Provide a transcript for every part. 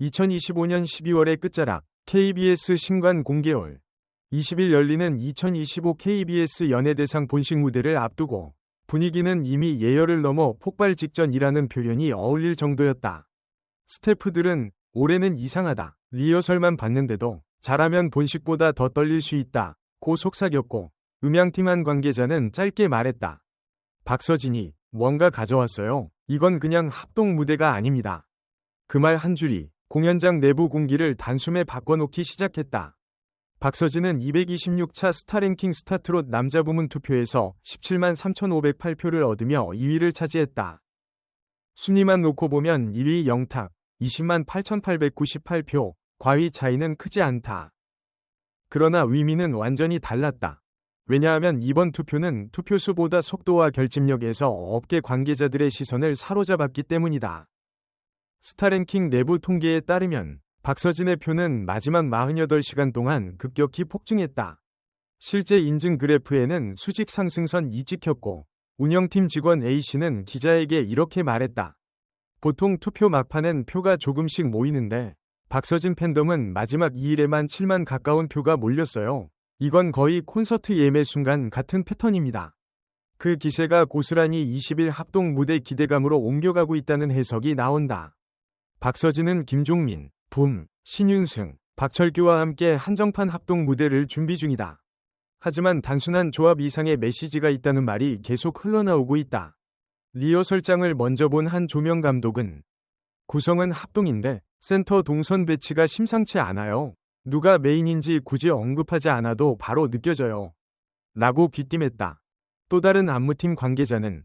2025년 12월의 끝자락 KBS 신관 공개월 20일 열리는 2025 KBS 연예대상 본식 무대를 앞두고 분위기는 이미 예열을 넘어 폭발 직전이라는 표현이 어울릴 정도였다. 스태프들은 올해는 이상하다. 리허설만 봤는데도 잘하면 본식보다 더 떨릴 수 있다. 고 속삭였고 음향팀 한 관계자는 짧게 말했다. 박서진이 뭔가 가져왔어요. 이건 그냥 합동 무대가 아닙니다. 그 말 한 줄이 공연장 내부 공기를 단숨에 바꿔놓기 시작했다. 박서진은 226차 스타랭킹 스타트롯 남자 부문 투표에서 17만 3,508표를 얻으며 2위를 차지했다. 순위만 놓고 보면 1위 영탁 20만 8,898표, 과위 차이는 크지 않다. 그러나 의미는 완전히 달랐다. 왜냐하면 이번 투표는 투표수보다 속도와 결집력에서 업계 관계자들의 시선을 사로잡았기 때문이다. 스타랭킹 내부 통계에 따르면 박서진의 표는 마지막 48시간 동안 급격히 폭증했다. 실제 인증 그래프에는 수직 상승선이 찍혔고 운영팀 직원 A씨는 기자에게 이렇게 말했다. 보통 투표 막판엔 표가 조금씩 모이는데 박서진 팬덤은 마지막 2일에만 7만 가까운 표가 몰렸어요. 이건 거의 콘서트 예매 순간 같은 패턴입니다. 그 기세가 고스란히 20일 합동 무대 기대감으로 옮겨가고 있다는 해석이 나온다. 박서진은 김종민, 붐, 신윤승, 박철규와 함께 한정판 합동 무대를 준비 중이다. 하지만 단순한 조합 이상의 메시지가 있다는 말이 계속 흘러나오고 있다. 리허설장을 먼저 본 한 조명 감독은 구성은 합동인데 센터 동선 배치가 심상치 않아요. 누가 메인인지 굳이 언급하지 않아도 바로 느껴져요. 라고 귀띔했다. 또 다른 안무팀 관계자는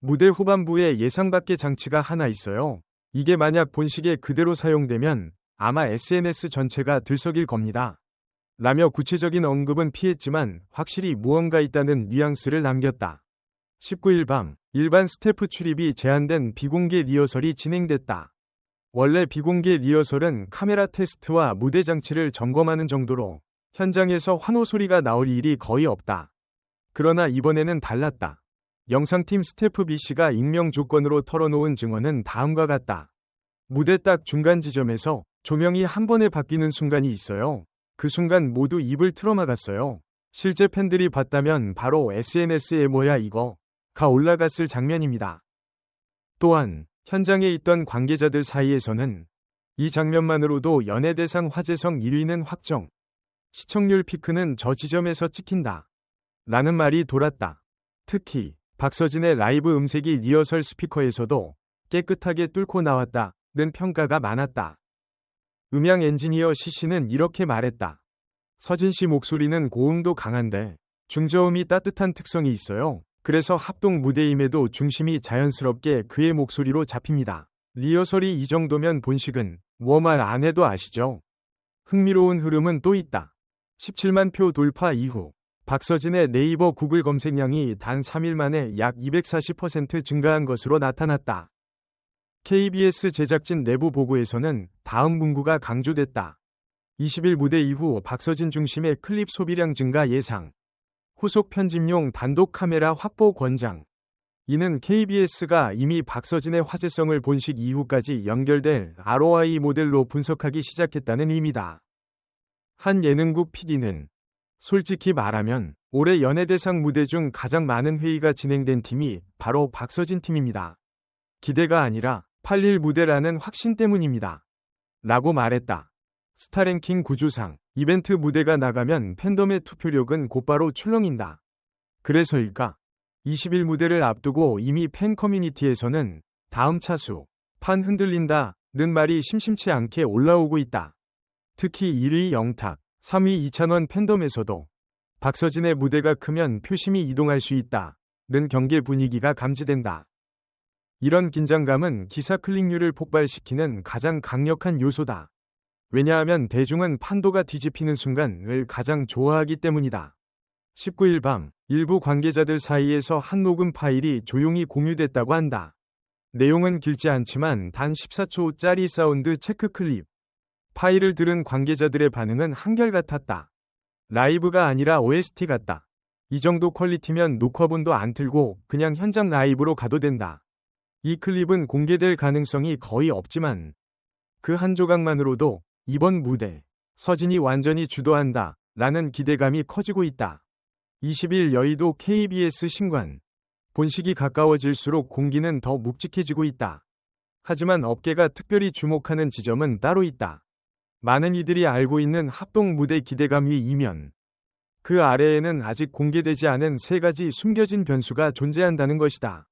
무대 후반부에 예상 밖의 장치가 하나 있어요. 이게 만약 본식에 그대로 사용되면 아마 SNS 전체가 들썩일 겁니다. 라며 구체적인 언급은 피했지만 확실히 무언가 있다는 뉘앙스를 남겼다. 19일 밤 일반 스태프 출입이 제한된 비공개 리허설이 진행됐다. 원래 비공개 리허설은 카메라 테스트와 무대 장치를 점검하는 정도로 현장에서 환호 소리가 나올 일이 거의 없다. 그러나 이번에는 달랐다. 영상팀 스태프 B씨가 익명 조건으로 털어놓은 증언은 다음과 같다. 무대 딱 중간 지점에서 조명이 한 번에 바뀌는 순간이 있어요. 그 순간 모두 입을 틀어막았어요. 실제 팬들이 봤다면 바로 SNS에 뭐야 이거 가 올라갔을 장면입니다. 또한 현장에 있던 관계자들 사이에서는 이 장면만으로도 연예대상 화제성 1위는 확정. 시청률 피크는 저 지점에서 찍힌다. 라는 말이 돌았다. 특히 박서진의 라이브 음색이 리허설 스피커에서도 깨끗하게 뚫고 나왔다는 평가가 많았다. 음향 엔지니어 시씨는 이렇게 말했다. 서진 씨 목소리는 고음도 강한데 중저음이 따뜻한 특성이 있어요. 그래서 합동 무대임에도 중심이 자연스럽게 그의 목소리로 잡힙니다. 리허설이 이 정도면 본식은 뭐말안 해도 아시죠? 흥미로운 흐름은 또 있다. 17만 표 돌파 이후 박서진의 네이버 구글 검색량이 단 3일 만에 약 240% 증가한 것으로 나타났다. KBS 제작진 내부 보고에서는 다음 문구가 강조됐다. 20일 무대 이후 박서진 중심의 클립 소비량 증가 예상. 후속 편집용 단독 카메라 확보 권장. 이는 KBS가 이미 박서진의 화제성을 본식 이후까지 연결될 ROI 모델로 분석하기 시작했다는 의미다. 한 예능국 PD는 솔직히 말하면 올해 연예대상 무대 중 가장 많은 회의가 진행된 팀이 바로 박서진 팀입니다. 기대가 아니라 8일 무대라는 확신 때문입니다. 라고 말했다. 스타랭킹 구조상 이벤트 무대가 나가면 팬덤의 투표력은 곧바로 출렁인다. 그래서일까? 20일 무대를 앞두고 이미 팬 커뮤니티에서는 다음 차수, 판 흔들린다, 는 말이 심심치 않게 올라오고 있다. 특히 1위 영탁, 3위 이찬원 팬덤에서도 박서진의 무대가 크면 표심이 이동할 수 있다. 는 경계 분위기가 감지된다. 이런 긴장감은 기사 클릭률을 폭발시키는 가장 강력한 요소다. 왜냐하면 대중은 판도가 뒤집히는 순간을 가장 좋아하기 때문이다. 19일 밤 일부 관계자들 사이에서 한 녹음 파일이 조용히 공유됐다고 한다. 내용은 길지 않지만 단 14초짜리 사운드 체크 클립. 파일을 들은 관계자들의 반응은 한결같았다. 라이브가 아니라 OST 같다. 이 정도 퀄리티면 녹화본도 안 틀고 그냥 현장 라이브로 가도 된다. 이 클립은 공개될 가능성이 거의 없지만 그 한 조각만으로도 이번 무대 서진이 완전히 주도한다 라는 기대감이 커지고 있다. 20일 여의도 KBS 신관 본식이 가까워질수록 공기는 더 묵직해지고 있다. 하지만 업계가 특별히 주목하는 지점은 따로 있다. 많은 이들이 알고 있는 합동 무대 기대감 위 이면 그 아래에는 아직 공개되지 않은 세 가지 숨겨진 변수가 존재한다는 것이다.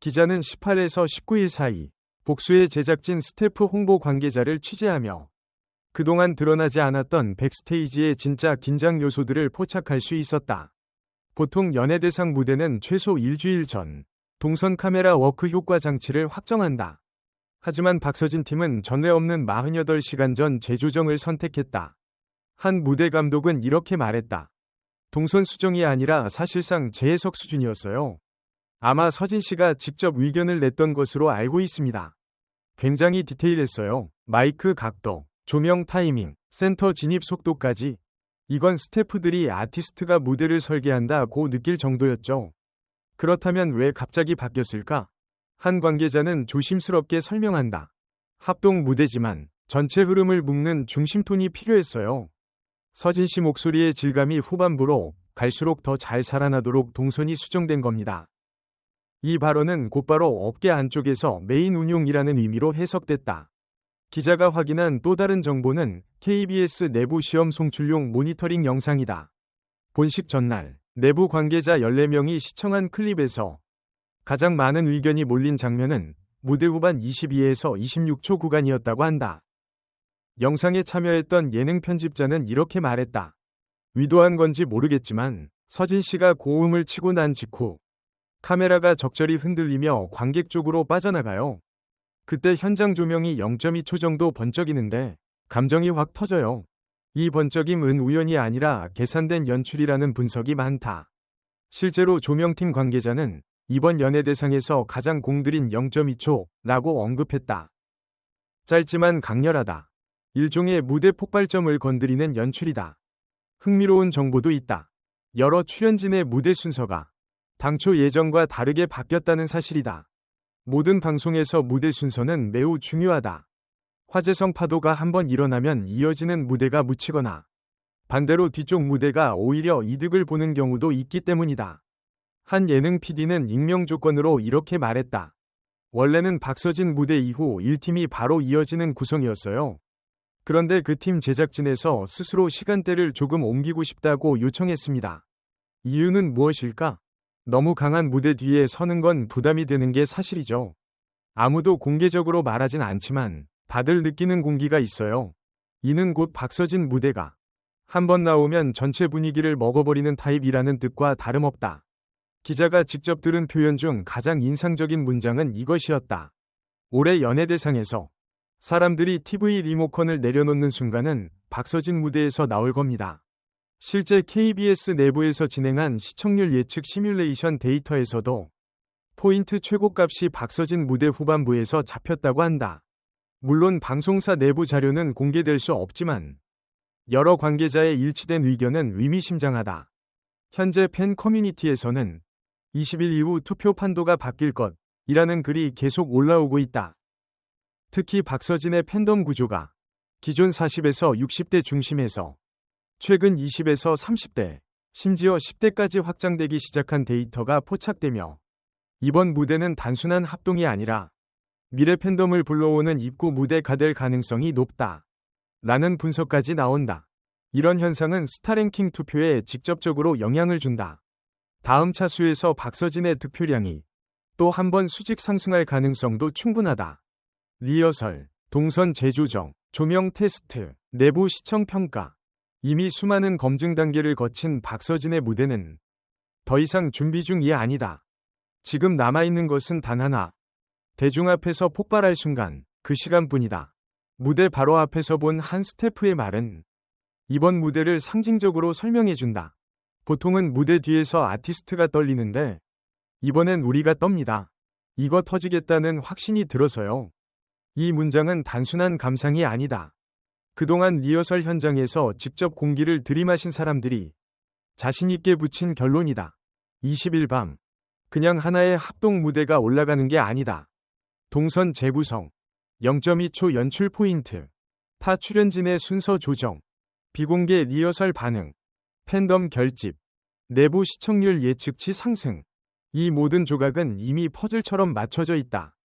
기자는 18에서 19일 사이 복수의 제작진 스태프 홍보 관계자를 취재하며 그동안 드러나지 않았던 백스테이지의 진짜 긴장 요소들을 포착할 수 있었다. 보통 연예대상 무대는 최소 일주일 전 동선 카메라 워크 효과 장치를 확정한다. 하지만 박서진 팀은 전례 없는 48시간 전 재조정을 선택했다. 한 무대 감독은 이렇게 말했다. 동선 수정이 아니라 사실상 재해석 수준이었어요. 아마 서진 씨가 직접 의견을 냈던 것으로 알고 있습니다. 굉장히 디테일했어요. 마이크 각도, 조명 타이밍, 센터 진입 속도까지. 이건 스태프들이 아티스트가 무대를 설계한다고 느낄 정도였죠. 그렇다면 왜 갑자기 바뀌었을까? 한 관계자는 조심스럽게 설명한다. 합동 무대지만 전체 흐름을 묶는 중심톤이 필요했어요. 서진 씨 목소리의 질감이 후반부로 갈수록 더 잘 살아나도록 동선이 수정된 겁니다. 이 발언은 곧바로 업계 안쪽에서 메인 운용이라는 의미로 해석됐다. 기자가 확인한 또 다른 정보는 KBS 내부 시험 송출용 모니터링 영상이다. 본식 전날 내부 관계자 14명이 시청한 클립에서 가장 많은 의견이 몰린 장면은 무대 후반 22에서 26초 구간이었다고 한다. 영상에 참여했던 예능 편집자는 이렇게 말했다. 위도한 건지 모르겠지만 서진 씨가 고음을 치고 난 직후 카메라가 적절히 흔들리며 관객 쪽으로 빠져나가요. 그때 현장 조명이 0.2초 정도 번쩍이는데 감정이 확 터져요. 이 번쩍임은 우연이 아니라 계산된 연출이라는 분석이 많다. 실제로 조명팀 관계자는 이번 연예대상에서 가장 공들인 0.2초라고 언급했다. 짧지만 강렬하다. 일종의 무대 폭발점을 건드리는 연출이다. 흥미로운 정보도 있다. 여러 출연진의 무대 순서가 당초 예정과 다르게 바뀌었다는 사실이다. 모든 방송에서 무대 순서는 매우 중요하다. 화제성 파도가 한번 일어나면 이어지는 무대가 묻히거나 반대로 뒤쪽 무대가 오히려 이득을 보는 경우도 있기 때문이다. 한 예능 PD는 익명 조건으로 이렇게 말했다. 원래는 박서진 무대 이후 1팀이 바로 이어지는 구성이었어요. 그런데 그 팀 제작진에서 스스로 시간대를 조금 옮기고 싶다고 요청했습니다. 이유는 무엇일까? 너무 강한 무대 뒤에 서는 건 부담이 되는 게 사실이죠. 아무도 공개적으로 말하진 않지만 다들 느끼는 공기가 있어요. 이는 곧 박서진 무대가 한 번 나오면 전체 분위기를 먹어버리는 타입이라는 뜻과 다름없다. 기자가 직접 들은 표현 중 가장 인상적인 문장은 이것이었다. 올해 연예대상에서 사람들이 TV 리모컨을 내려놓는 순간은 박서진 무대에서 나올 겁니다. 실제 KBS 내부에서 진행한 시청률 예측 시뮬레이션 데이터에서도 포인트 최고값이 박서진 무대 후반부에서 잡혔다고 한다. 물론 방송사 내부 자료는 공개될 수 없지만 여러 관계자의 일치된 의견은 의미심장하다. 현재 팬 커뮤니티에서는 20일 이후 투표 판도가 바뀔 것이라는 글이 계속 올라오고 있다. 특히 박서진의 팬덤 구조가 기존 40에서 60대 중심에서 최근 20에서 30대, 심지어 10대까지 확장되기 시작한 데이터가 포착되며 이번 무대는 단순한 합동이 아니라 미래 팬덤을 불러오는 입구 무대가 될 가능성이 높다. 라는 분석까지 나온다. 이런 현상은 스타랭킹 투표에 직접적으로 영향을 준다. 다음 차수에서 박서진의 득표량이 또 한 번 수직 상승할 가능성도 충분하다. 리허설, 동선 재조정, 조명 테스트, 내부 시청 평가. 이미 수많은 검증 단계를 거친 박서진의 무대는 더 이상 준비 중이 아니다. 지금 남아있는 것은 단 하나. 대중 앞에서 폭발할 순간, 그 시간뿐이다. 무대 바로 앞에서 본 한 스태프의 말은 이번 무대를 상징적으로 설명해준다. 보통은 무대 뒤에서 아티스트가 떨리는데 이번엔 우리가 떱니다. 이거 터지겠다는 확신이 들어서요. 이 문장은 단순한 감상이 아니다. 그동안 리허설 현장에서 직접 공기를 들이마신 사람들이 자신있게 붙인 결론이다. 20일 밤. 그냥 하나의 합동 무대가 올라가는 게 아니다. 동선 재구성, 0.2초 연출 포인트, 타 출연진의 순서 조정, 비공개 리허설 반응, 팬덤 결집, 내부 시청률 예측치 상승. 이 모든 조각은 이미 퍼즐처럼 맞춰져 있다.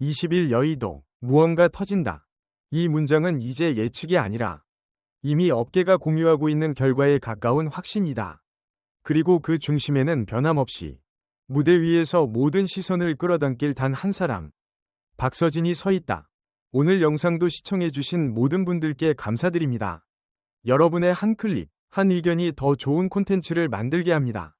20일 여의도, 무언가 터진다. 이 문장은 이제 예측이 아니라 이미 업계가 공유하고 있는 결과에 가까운 확신이다. 그리고 그 중심에는 변함없이 무대 위에서 모든 시선을 끌어당길 단 한 사람. 박서진이 서 있다. 오늘 영상도 시청해주신 모든 분들께 감사드립니다. 여러분의 한 클릭, 한 의견이 더 좋은 콘텐츠를 만들게 합니다.